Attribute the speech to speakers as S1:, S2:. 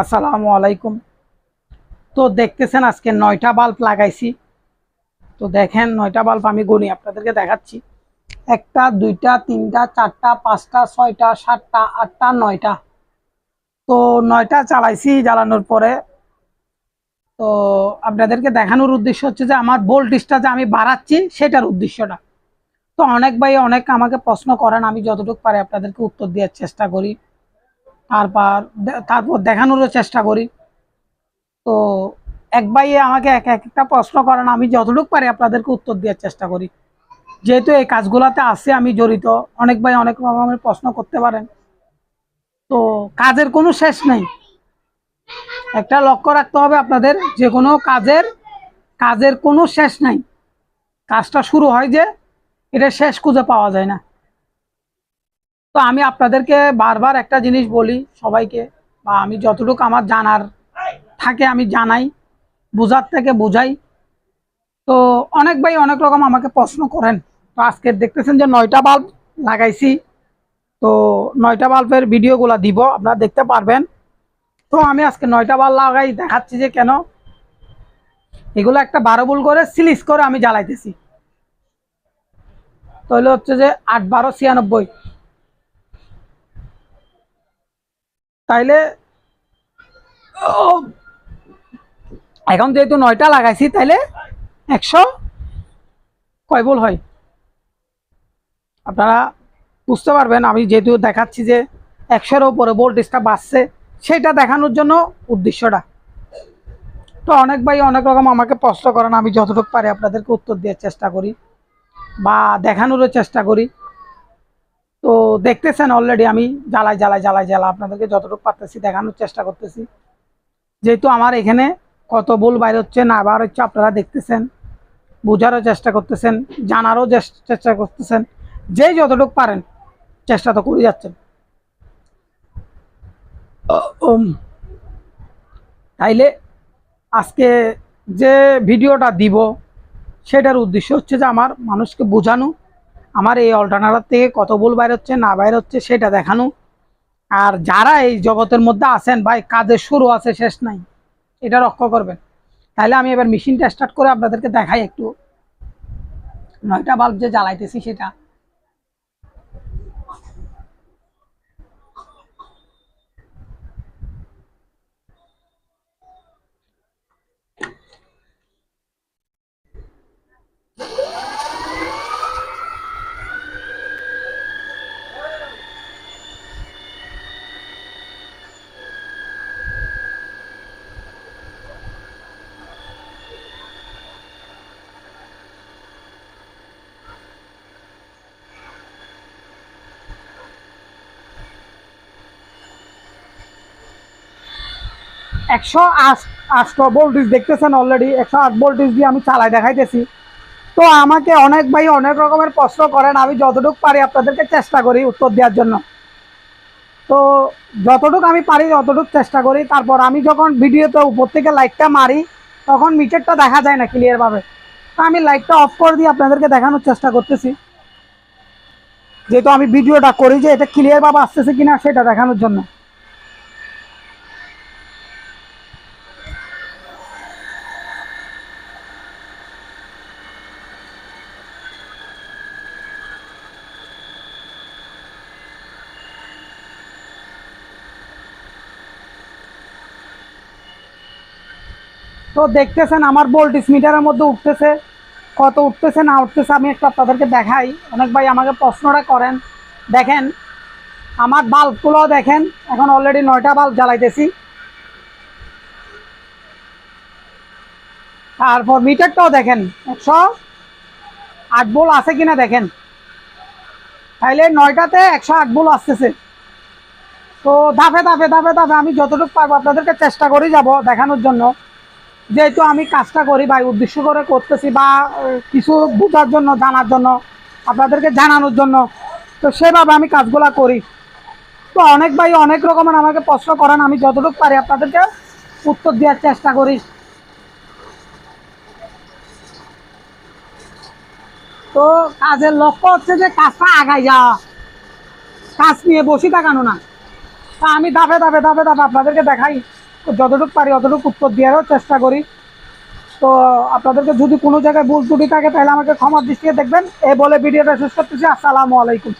S1: আসসালামু আলাইকুম। তো দেখতেছেন আজকে নয়টা বাল্ব লাগাইছি। তো দেখেন নয়টা বাল্ব আমি গণি আপনাদেরকে দেখাচ্ছি। একটা, দুইটা, তিনটা, চারটা, পাঁচটা, ছয়টা, সাতটা, আটটা, নয়টা। তো নয়টা চালাইছি জ্বালানোর পরে। তো আপনাদেরকে দেখানোর উদ্দেশ্য হচ্ছে যে আমার ভোল্টেজটা যে আমি বাড়াচ্ছি সেটার উদ্দেশ্যটা। তো অনেক ভাই অনেক আমাকে প্রশ্ন করেন, আমি যতটুকু পারি আপনাদেরকে উত্তর দেওয়ার চেষ্টা করি। তারপর তারপর দেখানোরও চেষ্টা করি। তো এক ভাইয়ে আমাকে এক এক একটা প্রশ্ন করেন, আমি যতটুকু পারি আপনাদেরকে উত্তর দেওয়ার চেষ্টা করি। যেহেতু এই কাজগুলোতে আছে, আমি জড়িত, অনেক ভাই অনেক রকমের প্রশ্ন করতে পারেন। তো কাজের কোনো শেষ নেই। একটা লক্ষ্য রাখতে হবে আপনাদের, যে কোনো কাজের কাজের কোনো শেষ নাই। কাজটা শুরু হয় যে, এটা শেষ খুঁজে পাওয়া যায় না। তো আমি আপনাদেরকে বারবার একটা জিনিস বলি সবাইকে, বা আমি যতটুকু আমার জানার থাকে আমি জানাই, বোঝার থেকে বুঝাই। তো অনেক ভাই অনেক রকম আমাকে প্রশ্ন করেন। তো আজকে দেখতেছেন যে নয়টা বাল্ব লাগাইছি। তো নয়টা বাল্বের ভিডিওগুলো দিব, আপনারা দেখতে পারবেন। তো আমি আজকে নয়টা বাল্ব লাগাই, দেখাচ্ছি যে কেন। এগুলো একটা বারো বুল করে সিলিস করে আমি জ্বালাইতেছি। তো হচ্ছে যে আট বারো ছিয়ানব্বই। তাইলে এখন যেহেতু নয়টা লাগাইছি, তাইলে একশো কয় বল হয়? আপনারা বুঝতে পারবেন, আমি যেহেতু দেখাচ্ছি যে একশোর ওপরে ভোল্টেজটা বাড়ছে, সেটা দেখানোর জন্য উদ্দেশ্যটা। তো অনেক ভাই অনেক রকম আমাকে প্রশ্ন করেন, আমি যতটুকু পারি আপনাদেরকে উত্তর দেওয়ার চেষ্টা করি বা দেখানোরও চেষ্টা করি। তো দেখতেছেন অলরেডি আমি জ্বালাই জ্বালাই জ্বালাই জ্বালা আপনাদেরকে যতটুকু পারতেছি, দেখানোর চেষ্টা করতেছি। যেহেতু আমার এখানে কত বল বাইর হচ্ছে না বার হচ্ছে, আপনারা দেখতেছেন, বোঝারও চেষ্টা করতেছেন, জানারও চেষ্টা করতেছেন যেই যতটুকু পারেন চেষ্টা তো করে যাচ্ছেন। তাইলে আজকে যে ভিডিওটা দিব, সেটার উদ্দেশ্য হচ্ছে যে আমার মানুষকে বোঝানো আমার এই অল্টারনেটার থেকে কত ভুল বাইর হচ্ছে, না বাইর হচ্ছে, সেটা দেখানো। আর যারা এই জগতের মধ্যে আছেন ভাই, কাজের শুরু আছে, শেষ নাই, এটা রক্ষা করবেন। তাহলে আমি এবার মেশিনটা স্টার্ট করে আপনাদেরকে দেখাই একটু। নয়টা বাল্ব যে জ্বালাইতেছি সেটা। একশো আটশো ভোল্টেজ দেখতেছেন অলরেডি একশো আট ভোল্টেজ দিয়ে আমি চালাই দেখাইতেছি। তো আমাকে অনেক ভাই অনেক রকমের প্রশ্ন করেন, আমি যতটুকু পারি আপনাদেরকে চেষ্টা করি উত্তর দেওয়ার জন্য। তো যতটুকু আমি পারি ততটুকু চেষ্টা করি। তারপর আমি যখন ভিডিওতে উপর থেকে লাইটটা মারি, তখন মিটারটা দেখা যায় না ক্লিয়ারভাবে তো আমি লাইটটা অফ করে দিয়ে আপনাদেরকে দেখানোর চেষ্টা করতেছি। যেহেতু আমি ভিডিওটা করি যে এটা ক্লিয়ারভাবে আসতেছে কিনা সেটা দেখানোর জন্য। তো দেখতেছেন আমার ভোল্টেজ মিটারের মধ্যে উঠতেছে। কত উঠতেছে, না উঠতেছে, আমি একটু আপনাদেরকে দেখাই। অনেক ভাই আমাকে প্রশ্নটা করেন। দেখেন, আমার বাল্বগুলো দেখেন, এখন অলরেডি নয়টা বাল্ব জ্বালাইতেছি। তারপর মিটারটাও দেখেন, একশো আট বোল আছে কিনা দেখেন। তাইলে নয়টাতে একশো আট বোল আসতেছে। তো ধাপে ধাপে ধাপে ধাপে আমি যতটুকু পারব আপনাদেরকে চেষ্টা করে যাব দেখানোর জন্য। যেহেতু আমি কাজটা করি ভাই উদ্দেশ্য করে করতেছি বা কিছু বোঝার জন্য, জানার জন্য, আপনাদেরকে জানানোর জন্য, তো সেভাবে আমি কাজগুলা করি। তো অনেক ভাই অনেক রকমের আমাকে প্রশ্ন করেন, আমি যতটুকু পারি আপনাদেরকে উত্তর দেওয়ার চেষ্টা করি। তো কাজের লক্ষ্য হচ্ছে যে কাজটা আগাই যাওয়া। কাজ নিয়ে বসে থাকানো না। তা আমি ধাপে ধাপে ধাপে ধাপে আপনাদেরকে দেখাই। যতটুকু পারি অতটুকু উত্তর দেওয়ারও চেষ্টা করি। তো আপনাদেরকে যদি কোনো জায়গায় ভুল ত্রুটি থাকে, তাহলে আমাকে ক্ষমার দৃষ্টিতে দেখবেন। এ বলে ভিডিওটা শেষ করতেছি। আসসালামু আলাইকুম।